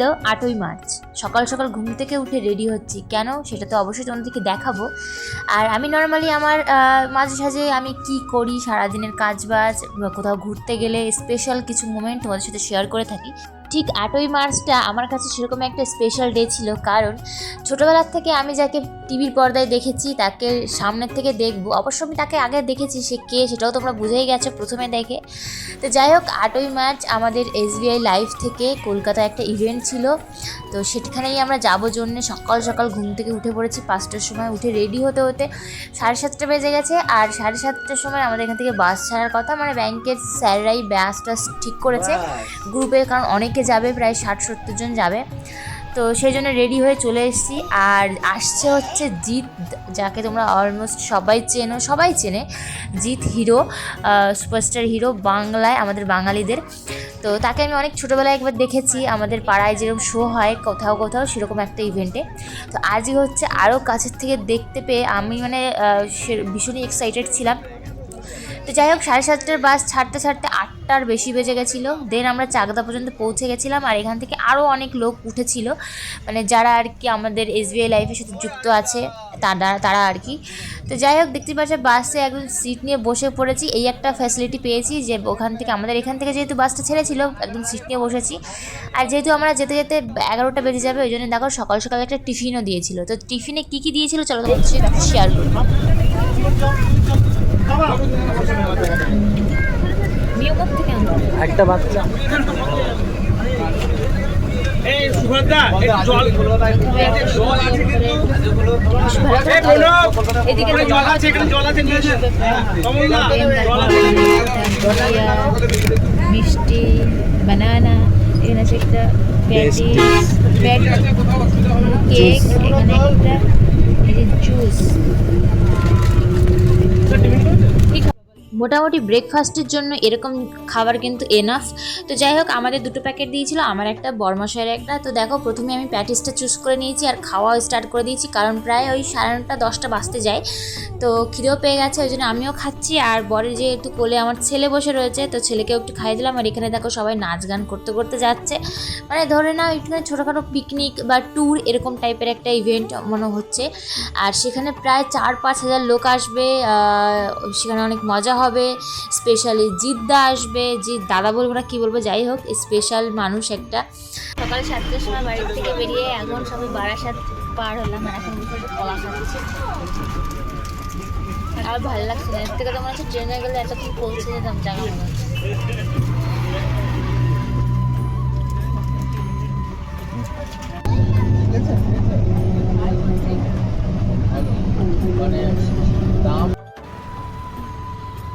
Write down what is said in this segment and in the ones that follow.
ছিল আটই মার্চ। সকাল সকাল ঘুম থেকে উঠে রেডি হচ্ছি। কেন? সেটা তো অবশ্যই তোমাদেরকে দেখাবো। আর আমি নর্মালি আমার মাঝে সাঝে আমি কি করি, সারাদিনের কাজ বাজ কোথাও ঘুরতে গেলে স্পেশাল কিছু মোমেন্ট তোমাদের সাথে শেয়ার করে থাকি। ঠিক আটই মার্চটা আমার কাছে সেরকম একটা স্পেশাল ডে ছিল কারণ ছোটোবেলার থেকে আমি যাকে টিভির পর্দায় দেখেছি তাকে সামনের থেকে দেখব। অবশ্য আমি তাকে আগে দেখেছি সে কে সেটাও তোমরা বুঝেই গেছো প্রথমে দেখে। তো যাই হোক আটই মার্চ আমাদের এসবিআই লাইভ থেকে কলকাতায় একটা ইভেন্ট ছিল। তো সেখানেই আমরা যাব জন্য। সকাল সকাল ঘুম থেকে উঠে পড়েছি পাঁচটার সময় উঠে রেডি হতে হতে সাড়ে সাতটা বেজে গেছে। আর সাড়ে সাতটার সময় আমাদের এখান থেকে বাস ছাড়ার কথা মানে ব্যাংকের স্যাররাই বাসটা ঠিক করেছে গ্রুপে কারণ অনেকে যাবে, প্রায় ষাট সত্তর জন যাবে। তো সেই জন্য রেডি হয়ে চলে এসেছি। আর আসছে হচ্ছে জিৎ, যাকে তোমরা অলমোস্ট সবাই চেনো, সবাই চেনে। জিৎ হিরো সুপারস্টার হিরো বাংলায়, আমাদের বাঙালিদের। তো তাকে আমি অনেক ছোটোবেলায় একবার দেখেছি। আমাদের পাড়ায় যেরকম শো হয়, কোথাও কোথাও সেরকম একটা ইভেন্টে তো আজই হচ্ছে আরও কাছের থেকে দেখতে পেয়ে আমি মানে ভীষণই এক্সাইটেড ছিলাম। তো যাই হোক, সাড়ে সাতটার বাস ছাড়তে ছাড়তে আটটার বেশি বেজে গেছিল। দেন আমরা চাকদা পর্যন্ত পৌঁছে গেছিলাম আর এখান থেকে আরও অনেক লোক উঠেছিল। মানে যারা আর কি আমাদের এসবিআই লাইফের সাথে যুক্ত আছে, তারা তারা আর কি। তো যাই হোক, দেখতে পাচ্ছি বাসে একদম সিট নিয়ে বসে পড়েছি। এই একটা ফ্যাসিলিটি পেয়েছি যে ওখান থেকে, আমাদের এখান থেকে যেহেতু বাসটা ছেড়েছিল, একদম সিট নিয়ে বসেছি। আর যেহেতু আমরা যেতে যেতে এগারোটা বেজে যাবে, ওই জন্য দেখো সকাল সকাল একটা টিফিনও দিয়েছিল। তো টিফিনে কী কী দিয়েছিল, চলো সাথে শেয়ার করি নিয়ম থেকে আনতে হবে। একটা বাচ্চা। এই সুভদ্রা জল। জল আছে কিন্তু। জল আছে এখানে জল আছে নিয়ে মিষ্টি বানানা এখানে আছে একটা প্যাটিস প্যাটি কেক এখানে একটা এই যে জুস মোটামুটি ব্রেকফাস্টের জন্য এরকম খাবার কিন্তু এনাফ তো যাই হোক, আমাদের দুটো প্যাকেট দিয়েছিল, আমার একটা বর্মশয়ের একটা। তো দেখো, প্রথমে আমি প্যাটিসটা চুজ করে নিয়েছি আর খাওয়াও স্টার্ট করে দিয়েছি, কারণ প্রায় ওই সাড়ে নটা, দশটা বাজতে যায়। তো খিদেও পেয়ে গেছে, ওই জন্য আমিও খাচ্ছি। আর বরে যে একটু কোলে আমার ছেলে বসে রয়েছে, তো ছেলেকেও একটু খাইয়ে দিলাম। আর এখানে দেখো, সবাই নাচ গান করতে করতে যাচ্ছে। মানে ধরে নাও, একটুখানি ছোটোখাটো পিকনিক বা ট্যুর এরকম টাইপের একটা ইভেন্ট মনে হচ্ছে। আর সেখানে প্রায় চার পাঁচ হাজার লোক আসবে সেখানে অনেক মজা হবে। স্পেশালি জিদ্দা আসবে জিৎ দাদা বলব না, কি বলব, যাই হোক স্পেশাল মানুষ একটা। সকাল সাতটার সময় বাড়ির থেকে বেরিয়ে এখন সবাই বারাসাত পার হলাম, আর এখন কলা খাচ্ছি আর ভালো লাগছে না, এর থেকে তো মনে হচ্ছে ট্রেনে গেলে এত কি পৌঁছে যেতাম জায়গা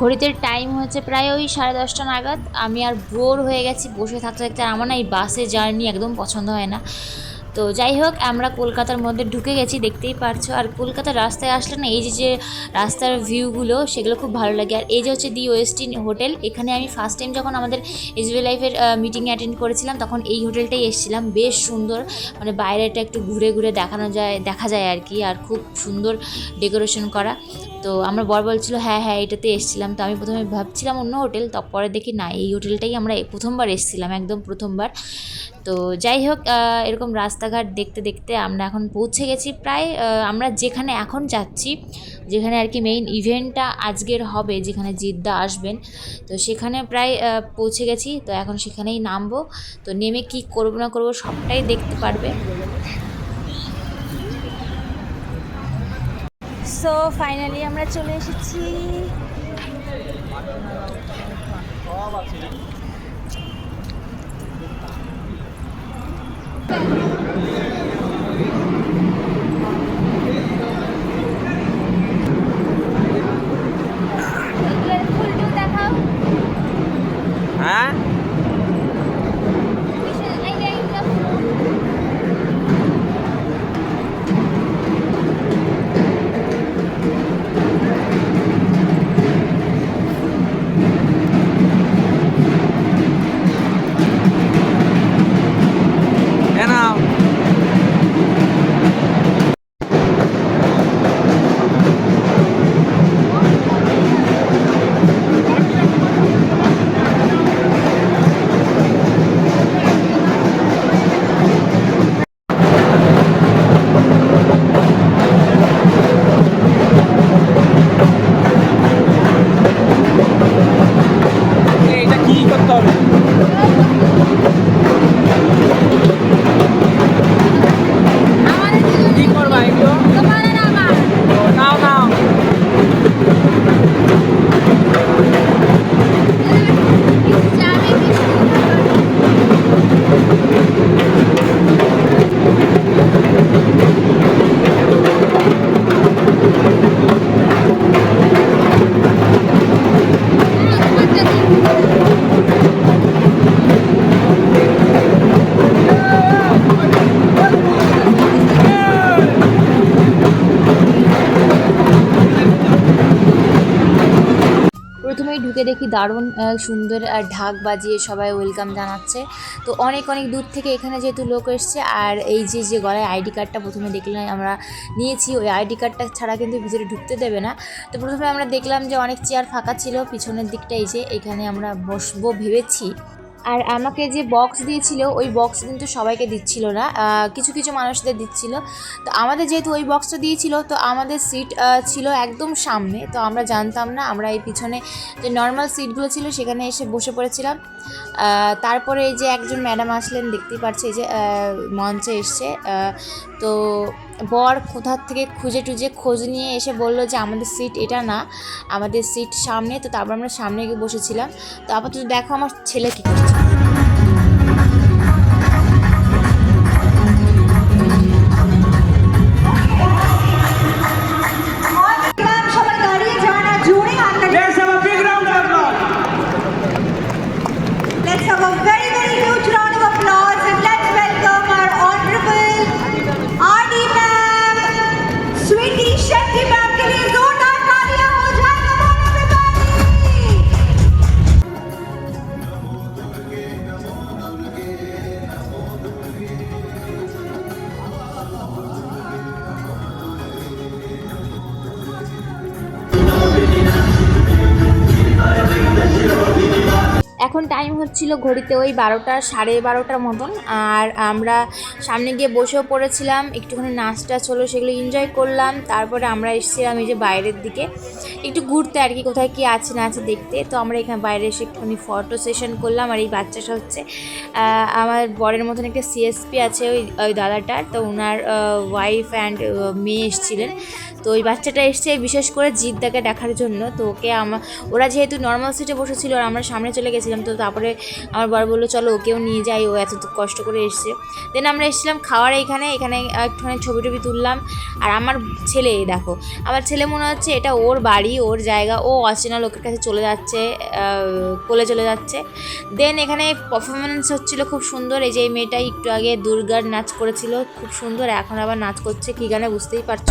ঘড়িতে টাইম হচ্ছে প্রায় ওই সাড়ে দশটা নাগাদ। আমি আর বোর হয়ে গেছি, বসে থাকতে থাকতে আর আমার না এই বাসে জার্নি একদম পছন্দ হয় না। তো যাই হোক, আমরা কলকাতার মধ্যে ঢুকে গেছি, দেখতেই পারছ। আর কলকাতার রাস্তায় আসলে না, এই যে যে রাস্তার ভিউগুলো সেগুলো খুব ভালো লাগে। আর এই যে হচ্ছে দি ওয়েস্টিন হোটেল এখানে আমি ফার্স্ট টাইম যখন আমাদের এসবি লাইফের মিটিংয়ে অ্যাটেন্ড করেছিলাম, তখন এই হোটেলটাই এসেছিলাম। বেশ সুন্দর মানে বাইরেটা একটু ঘুরে ঘুরে দেখানো যায়, দেখা যায় আর কি। আর খুব সুন্দর ডেকোরেশন করা। তো আমরা বর বলছিল হ্যাঁ হ্যাঁ এটাতে এসেছিলাম। তো আমি প্রথমে ভাবছিলাম অন্য হোটেল, তারপরে দেখি না, এই হোটেলটাই আমরা প্রথমবার এসেছিলাম, একদম প্রথমবার। তো যাই হোক এরকম রাস্তাঘাট দেখতে দেখতে আমরা এখন পৌঁছে গেছি। প্রায় আমরা যেখানে এখন যাচ্ছি, যেখানে আর কি মেইন ইভেন্টটা আজকের হবে, যেখানে জিদ্দা আসবেন, তো সেখানে প্রায় পৌঁছে গেছি। তো এখন সেখানেই নামবো। তো নেমে কি করব, না করব সবটাই দেখতে পারবে। সো ফাইনালি আমরা চলে এসেছি। হ্যাঁ? ঢুকে দেখি দারুণ সুন্দর ঢাক বাজিয়ে সবাই ওয়েলকাম জানাচ্ছে। তো অনেক অনেক দূর থেকে এখানে যেহেতু লোক এসছে, আর এই যে যে গলায় আইডি কার্ডটা প্রথমে দেখলাম আমরা নিয়েছি, ওই আইডি কার্ডটা ছাড়া কিন্তু ভিতরে ঢুকতে দেবে না। তো প্রথমে আমরা দেখলাম যে অনেক চেয়ার ফাঁকা ছিল, পিছনের দিকটা এই যে, এখানে আমরা বসবো ভেবেছি। আর আমাকে যে বক্স দিয়েছিল, ওই বক্স কিন্তু সবাইকে দিচ্ছিল না কিছু কিছু মানুষদের দিচ্ছিল। তো আমাদের যেহেতু ওই বক্সটা দিয়েছিল, তো আমাদের সিট ছিল একদম সামনে। তো আমরা জানতাম না, আমরা এই পিছনে যে নর্মাল সিটগুলো ছিল, সেখানে এসে বসে পড়েছিলাম। তারপরে এই যে একজন ম্যাডাম আসলেন, দেখতেই পাচ্ছি যে মঞ্চে এসছে। তো বর কোথার থেকে খুঁজে টুজে খোঁজ নিয়ে এসে বলল যে, আমাদের সিট এটা না, আমাদের সিট সামনে। তো তারপর আমরা সামনে গিয়ে বসেছিলাম। তো আপাতত দেখো আমার ছেলে কী করছে। এখন টাইম হচ্ছিল ঘড়িতে ওই বারোটা, সাড়ে বারোটার মতন। আর আমরা সামনে গিয়ে বসেও পড়েছিলাম, একটুখানি নাচ টাচ হলো সেগুলো এনজয় করলাম। তারপরে আমরা এসেছিলাম এই যে বাইরের দিকে। একটু ঘুরতে আর কি, কোথায় কি আছে না আছে দেখতে। তো আমরা এখানে বাইরে এসে একটুখানি ফটো সেশন করলাম আর এই বাচ্চাটা হচ্ছে আমার বরের মতন একটা সিএসপি আছে ওই ওই দাদাটার। তো ওনার ওয়াইফ অ্যান্ড মেয়ে এসেছিলেন। তো ওই বাচ্চাটা এসছে বিশেষ করে জিদ্দাকে দেখার জন্য। তো ওকে আমার ওরা যেহেতু নর্মাল সিটে বসেছিল আর আমরা সামনে চলে গেছিলাম তো তারপরে আমার বর বলল, চলো ওকেও নিয়ে যাই, ও এত কষ্ট করে এসছে। দেন আমরা এসেছিলাম খাওয়ার এখানে এখানে একটুখানি ছবি টবি তুললাম। আর আমার ছেলে দেখো, আমার ছেলে মনে হচ্ছে এটা ওর বাড়ি, ওর জায়গা, ও অচেনা লোকের কাছে চলে যাচ্ছে কোলে চলে যাচ্ছে। দেন এখানে পারফরমেন্স হচ্ছিল খুব সুন্দর, এই যে এই মেয়েটাই একটু আগে দুর্গার নাচ করেছিল, খুব সুন্দর, এখন আবার নাচ করছে, কী গানে বুঝতেই পারছ?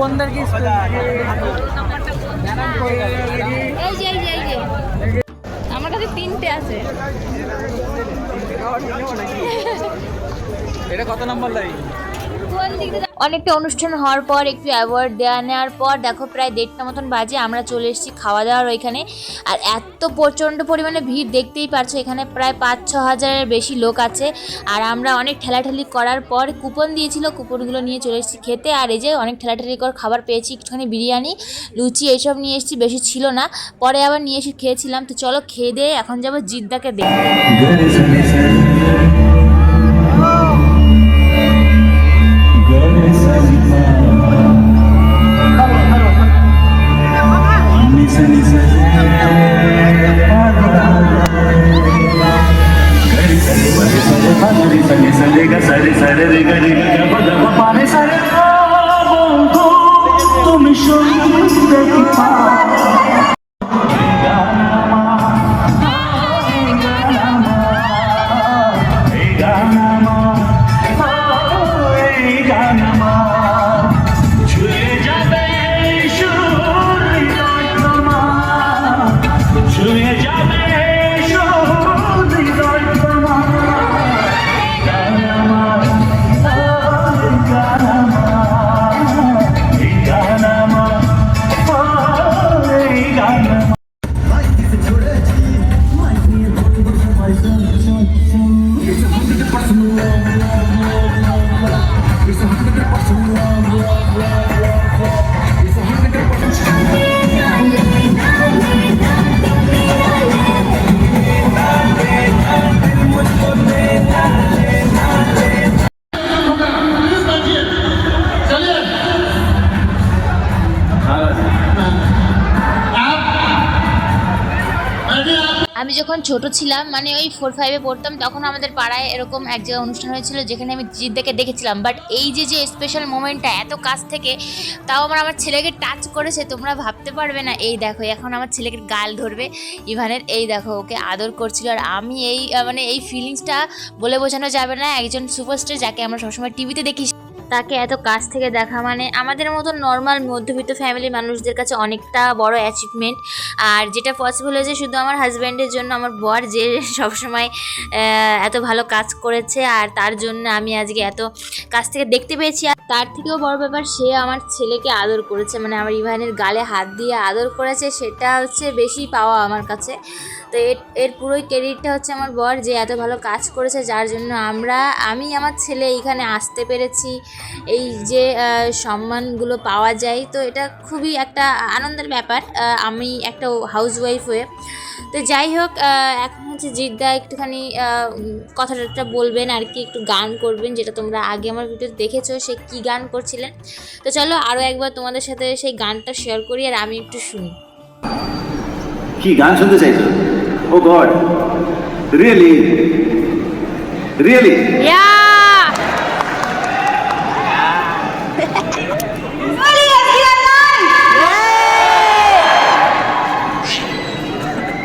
কুপনদের কি এই যে এই যে এই যে। আমার কাছে তিনটে আছে। এটা কত নম্বর লাইন? দিয়ে অনেকটা অনুষ্ঠান হওয়ার পর একটু অ্যাওয়ার্ড দেওয়া নেওয়ার পর দেখো প্রায় দেড়টা মতন বাজে, আমরা চলে এসেছি খাওয়া দাওয়ার ওইখানে। আর এত প্রচণ্ড পরিমাণে ভিড় দেখতেই পারছ, এখানে প্রায় পাঁচ ছ হাজারের বেশি লোক আছে। আর আমরা অনেক ঠেলাঠেলি করার পর কুপন দিয়েছিল কুপনগুলো নিয়ে চলে এসেছি খেতে। আর এই যে অনেক ঠেলাঠেলি কর খাবার পেয়েছি, একটুখানি বিরিয়ানি, লুচি এইসব নিয়ে এসেছি, বেশি ছিল না। পরে আবার নিয়ে এসে খেয়েছিলাম। তো চলো খেয়ে দিয়ে এখন যাব জিদ্দাকে দেখতে। ছোট ছিলাম মানে ওই ফোর ফাইভে পড়তাম, তখন আমাদের পাড়ায় এরকম এক জায়গায় অনুষ্ঠান হয়েছিল, যেখানে আমি জিদ্দাকে দেখেছিলাম। বাট এই যে যে স্পেশাল মোমেন্টটা এত কাছ থেকে, তাও আমার আমার ছেলেকে টাচ করেছে, তোমরা ভাবতে পারবে না। এই দেখো, এখন আমার ছেলেকে গাল ধরবে, ইভানের, এই দেখো, ওকে আদর করছিল। আর আমি এই মানে এই ফিলিংসটা বলে বোঝানো যাবে না, একজন সুপারস্টার যাকে আমরা সবসময় টিভিতে দেখি তাকে এত কাছ থেকে দেখা মানে আমাদের মতো নর্মাল মধ্যবিত্ত ফ্যামিলির মানুষদের কাছে অনেকটা বড় অ্যাচিভমেন্ট আর যেটা পসিবল হয়েছে শুধু আমার হাজব্যান্ডের জন্য, আমার বর যে সবসময় এত ভালো কাজ করেছে আর তার জন্য আমি আজকে এত কাছ থেকে দেখতে পেয়েছি। আর তার থেকেও বড় ব্যাপার, সে আমার ছেলেকে আদর করেছে মানে আমার ইভানের গালে হাত দিয়ে আদর করেছে, সেটা হচ্ছে বেশি পাওয়া আমার কাছে। তো এর এর পুরোই ক্রেডিটটা হচ্ছে আমার বর যে এত ভালো কাজ করেছে, যার জন্য আমরা, আমি আমার ছেলে এইখানে আসতে পেরেছি। এই যে সম্মানগুলো পাওয়া যায় তো এটা খুবই একটা আনন্দের ব্যাপার আমি একটা হাউস ওয়াইফ হয়ে। তো যাই হোক এখন হচ্ছে জিদ্দা একটুখানি কথাটা বলবেন আর কি একটু গান করবেন যেটা তোমরা আগে আমার ভিডিও দেখেছ সে কি গান করছিলেন। তো চলো আরও একবার তোমাদের সাথে সেই গানটা শেয়ার করি আর আমি একটু শুনি। কি গান শুনতে চাইছো? Oh god really really yeah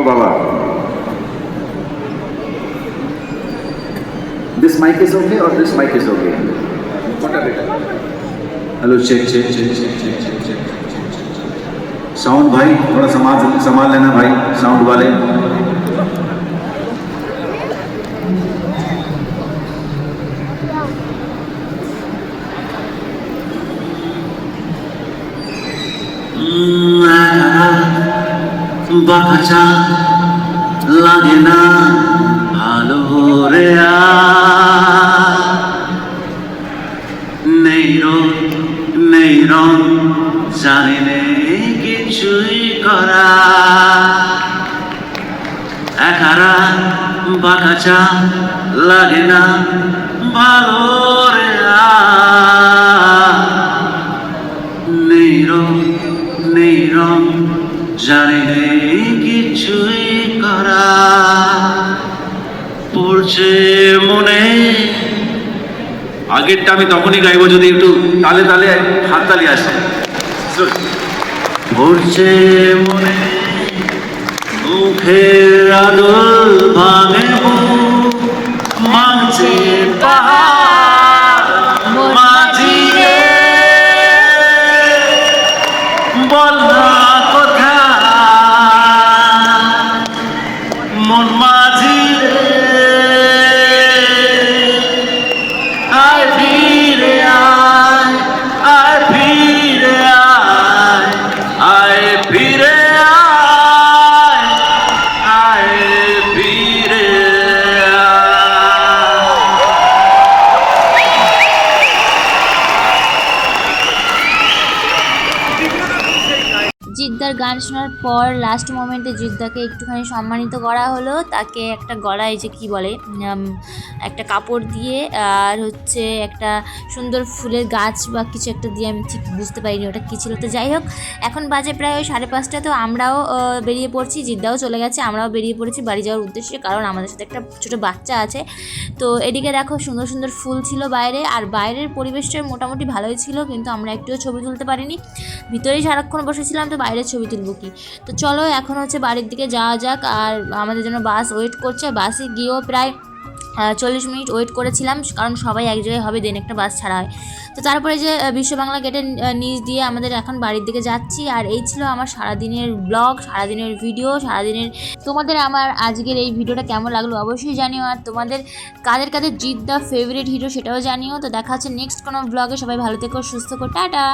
तो बाबा दिस माइक इज़ ओके और दिस माइक इज़ ओके छोटा बेटा check check check check check check sound भाई थोड़ा समाज संभाल लेना भाई साउंड वाले বাঁকা লাগে না, ভালো রে নেই নেই রং, জানি নেই কিছুই করা একারা বাঁকা লাগে না, ভালো রে। জানি কিছুই করা। পড়ছে মনে। আগেরটা আমি তখনই গাইবো যদি একটু তালে তালে হাততালি আসে। পড়ছে মনে। মুখের আদল ভাঙে জিদ্দার গান শোনার পর লাস্ট মোমেন্টে জিদ্দাকে একটুখানি সম্মানিত করা হলো। তাকে একটা গলায় যে কি বলে একটা কাপড় দিয়ে, আর হচ্ছে একটা সুন্দর ফুলের গাছ বা কিছু একটা দিয়ে আমি ঠিক বুঝতে পারিনি ওটা কী ছিল। তো যাই হোক, এখন বাজে প্রায় ওই সাড়ে পাঁচটা, তো আমরাও বেরিয়ে পড়ছি। জিদ্দাও চলে গেছে, আমরাও বেরিয়ে পড়েছি বাড়ি যাওয়ার উদ্দেশ্যে, কারণ আমাদের সাথে একটা ছোটো বাচ্চা আছে। তো এদিকে দেখো সুন্দর সুন্দর ফুল ছিল বাইরে, আর বাইরের পরিবেশটা মোটামুটি ভালোই ছিল, কিন্তু আমরা একটুও ছবি তুলতে পারিনি। ভিতরেই সারাক্ষণ বসেছিলাম, তো বাইরে ছবি তুলবো কি? তো চলো এখন হচ্ছে বাড়ির দিকে যাওয়া যাক আর আমাদের জন্য বাস ওয়েট করছে। বাসে গিয়েও প্রায় চল্লিশ মিনিট ওয়েট করেছিলাম কারণ সবাই এক জায়গায় হবে দেন একটা বাস ছাড়া হয়। তো তারপরে যে বিশ্ব বাংলা গেটের নিচ দিয়ে আমাদের এখন বাড়ির দিকে যাচ্ছি। আর এই ছিল আমার সারাদিনের ব্লগ সারাদিনের ভিডিও সারাদিনের তোমাদের আমার আজকের এই ভিডিওটা কেমন লাগল অবশ্যই জানিও। আর তোমাদের কাদের কাদের জিৎ দ্য ফেভারিট হিরো সেটাও জানিও। তো দেখা হচ্ছে নেক্সট কোনো ব্লগে সবাই ভালো থেকো, সুস্থ থেকো, টাটা!